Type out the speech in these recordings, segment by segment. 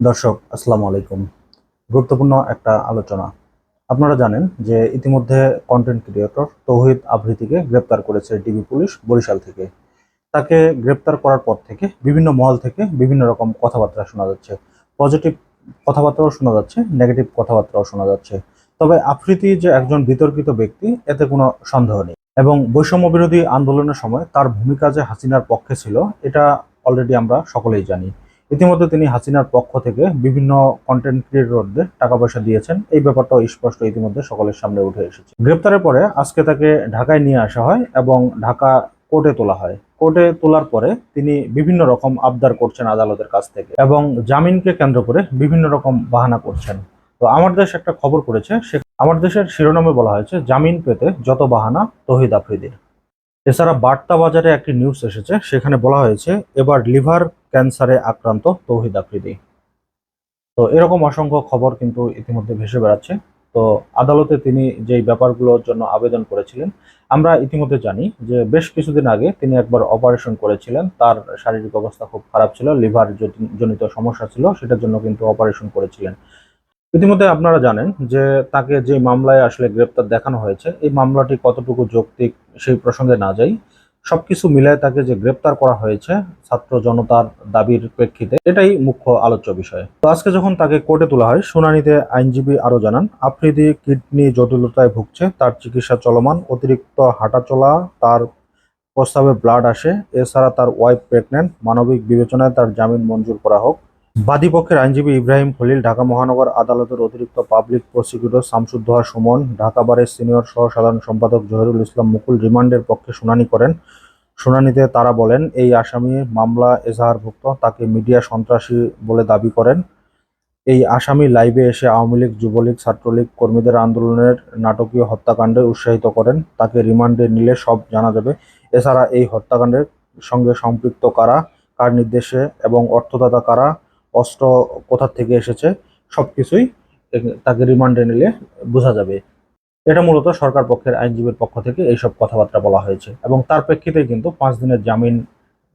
দর্শক, আসসালামু আলাইকুম। গুরুত্বপূর্ণ একটা আলোচনা। আপনারা জানেন যে ইতিমধ্যে কন্টেন্ট ক্রিয়েটর তৌহিদ আবৃতিকে গ্রেপ্তার করেছে ডিবি পুলিশ বরিশাল থেকে। তাকে গ্রেপ্তার করার পর থেকে বিভিন্ন মহল থেকে বিভিন্ন রকম কথাবার্তা শোনা যাচ্ছে। পজিটিভ কথাবার্তাও শোনা যাচ্ছে নেগেটিভ কথাবার্তাও শোনা যাচ্ছে। তবে আফ্রিদি যে একজন বিতর্কিত ব্যক্তি, এতে কোনো সন্দেহ নেই। এবং বৈষম্য বিরোধী আন্দোলনের সময় তার ভূমিকা যে হাসিনার পক্ষে ছিল, এটা অলরেডি আমরা সকলেই জানি। ইতিমধ্যে তিনি হাসিনার পক্ষ থেকে বিভিন্ন কন্টেন্ট ক্রিয়েটরদের টাকা পয়সা দিয়েছেন। এই ব্যাপারটাও স্পষ্ট ইতিমধ্যে সকলের সামনে উঠে এসেছে। গ্রেপ্তারের পরে আজকে তাকে ঢাকায় নিয়ে আসা হয় এবং ঢাকা কোর্টে তোলা হয়। কোর্টে তোলার পরে তিনি বিভিন্ন রকম আবদার করছেন আদালতের কাছ থেকে এবং জামিনকে কেন্দ্র করে বিভিন্ন রকম বাহানা করছেন। তো আমার দেশ একটা খবর করেছে, সে আমার দেশের শিরোনামে বলা হয়েছে, জামিন পেতে যত বাহানা তহিদ আফ্রিদির। এছাড়া বার্তা বাজারে একটি নিউজ এসেছে, সেখানে বলা হয়েছে, এবার লিভার ক্যান্সারে আক্রান্ত তৌহিদ আফ্রিদি তো এরকম অসংখ্য খবর কিন্তু ইতিমধ্যে ভেসে বেড়াচ্ছে। তো আদালতে তিনি যেই ব্যাপারগুলোর জন্য আবেদন করেছিলেন, আমরা ইতিমধ্যে জানি যে বেশ কিছুদিন আগে তিনি একবার অপারেশন করেছিলেন, তার শারীরিক অবস্থা খুব খারাপ ছিল, লিভার জনিত সমস্যা ছিল, সেটার জন্য কিন্তু অপারেশন করেছিলেন। ইতিমধ্যে আপনারা জানেন যে তাকে যে মামলায় আসলে গ্রেপ্তার দেখানো হয়েছে, এই মামলাটি কতটুকু যৌক্তিক সেই প্রসঙ্গে না যাই। সবকিছু মিলায় তাকে যে গ্রেপ্তার করা হয়েছে ছাত্র জনতার দাবির প্রেক্ষিতে, এটাই মুখ্য আলোচ্য বিষয়। তো আজকে যখন তাকে কোর্টে তোলা হয়, শুনানিতে আইনজীবী আরও জানান, আফ্রিদি কিডনি জটিলতায় ভুগছে, তার চিকিৎসা চলমান, অতিরিক্ত হাঁটাচলা, তার প্রস্তাবে ব্লাড আসে, এছাড়া তার ওয়াইফ প্রেগনেন্ট মানবিক বিবেচনায় তার জামিন মঞ্জুর করা হোক। বাদীপক্ষের আইনজীবী ইব্রাহিম খলিল ঢাকা মহানগর আদালতের অতিরিক্ত পাবলিক প্রসিকিউটর শামসুদ্দোহা সুমন, ঢাকা বারের সিনিয়র সহ সাধারণ সম্পাদক জহিরুল ইসলাম মুকুল রিমান্ডের পক্ষে শুনানি করেন। শুনানিতে তারা বলেন, এই আসামি মামলা এজাহারভুক্ত, তাকে মিডিয়া সন্ত্রাসী বলে দাবি করেন। এই আসামি লাইভে এসে আওয়ামী লীগ, যুবলীগ, ছাত্রলীগ কর্মীদের আন্দোলনের নাটকীয় হত্যাকাণ্ডে উৎসাহিত করেন। তাকে রিমান্ডে নিলে সব জানা যাবে। এছাড়া এই হত্যাকাণ্ডের সঙ্গে সম্পৃক্ত কারা, কার নির্দেশে এবং অর্থদাতা কারা অস্ত্র কোথার থেকে এসেছে, সবকিছুই এ- তাকে রিমান্ডে নিলে বোঝা যাবে। এটা মূলত সরকার পক্ষের আইনজীবীর পক্ষ থেকে এইসব কথাবার্তা বলা হয়েছে এবং তার প্রেক্ষিতে কিন্তু পাঁচ দিনের জামিন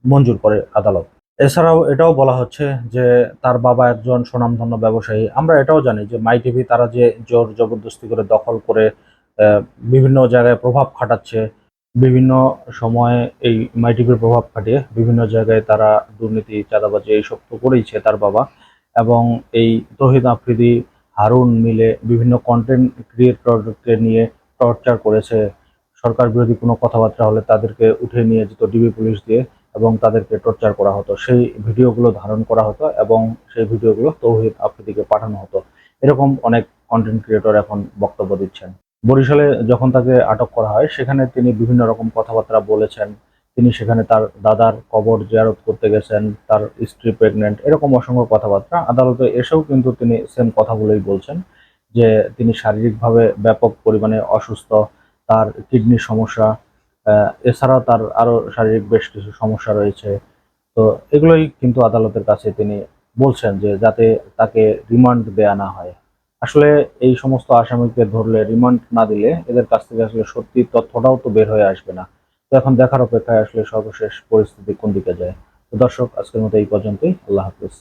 মঞ্জুর করে আদালত। এছাড়াও এটাও বলা হচ্ছে যে তার বাবা একজন সুনামধন্য ব্যবসায়ী। আমরা এটাও জানি যে মাই টিভি তারা যে জোর জবরদস্তি করে দখল করে বিভিন্ন জায়গায় প্রভাব খাটাচ্ছে বিভিন্ন সময়ে এই মাই টিভির প্রভাব খাটিয়ে বিভিন্ন জায়গায় তারা দুর্নীতি, চাঁদাবাজি এইসব তো করেইছে তার বাবা। এবং এই তহিদ আফ্রিদি, হারুন মিলে বিভিন্ন কন্টেন্ট ক্রিয়েটরকে নিয়ে টর্চার করেছে। সরকার বিরোধী কোনো কথাবার্তা হলে তাদেরকে উঠে নিয়ে যেত ডিবি পুলিশ দিয়ে এবং তাদেরকে টর্চার করা হতো। সেই ভিডিওগুলো ধারণ করা হতো এবং সেই ভিডিওগুলো তৌহিদ আফ্রিদিকে পাঠানো হতো। এরকম অনেক কন্টেন্ট ক্রিয়েটর এখন বক্তব্য দিচ্ছেন। বরিশালে যখন তাকে আটক করা হয় সেখানে তিনি বিভিন্ন রকম কথাবার্তা বলেছেন। তিনি সেখানে তার দাদার কবর জিয়ারত করতে গেছেন তার স্ত্রী প্রেগনেন্ট এরকম অসংখ্য কথাবার্তা। আদালতে এসেও কিন্তু তিনি সেম কথাগুলোই বলছেন যে তিনি শারীরিকভাবে ব্যাপক পরিমাণে অসুস্থ তার কিডনির সমস্যা আহ, এছাড়াও তার আরও শারীরিক বেশ কিছু সমস্যা রয়েছে। তো এগুলোই কিন্তু আদালতের কাছে তিনি বলছেন যে যাতে তাকে রিমান্ড দেয়া না হয়। আসলে এই সমস্ত আসামিকে ধরলে রিমান্ড না দিলে এদের কাছ থেকে আসলে সত্যি তথ্যটাও তো বের হয়ে আসবে না। তো এখন দেখার অপেক্ষায় আসলে সর্বশেষ পরিস্থিতি কোন দিকে যায়। তো দর্শক, আজকের মতো এই পর্যন্তই। আল্লাহ হাফিজ।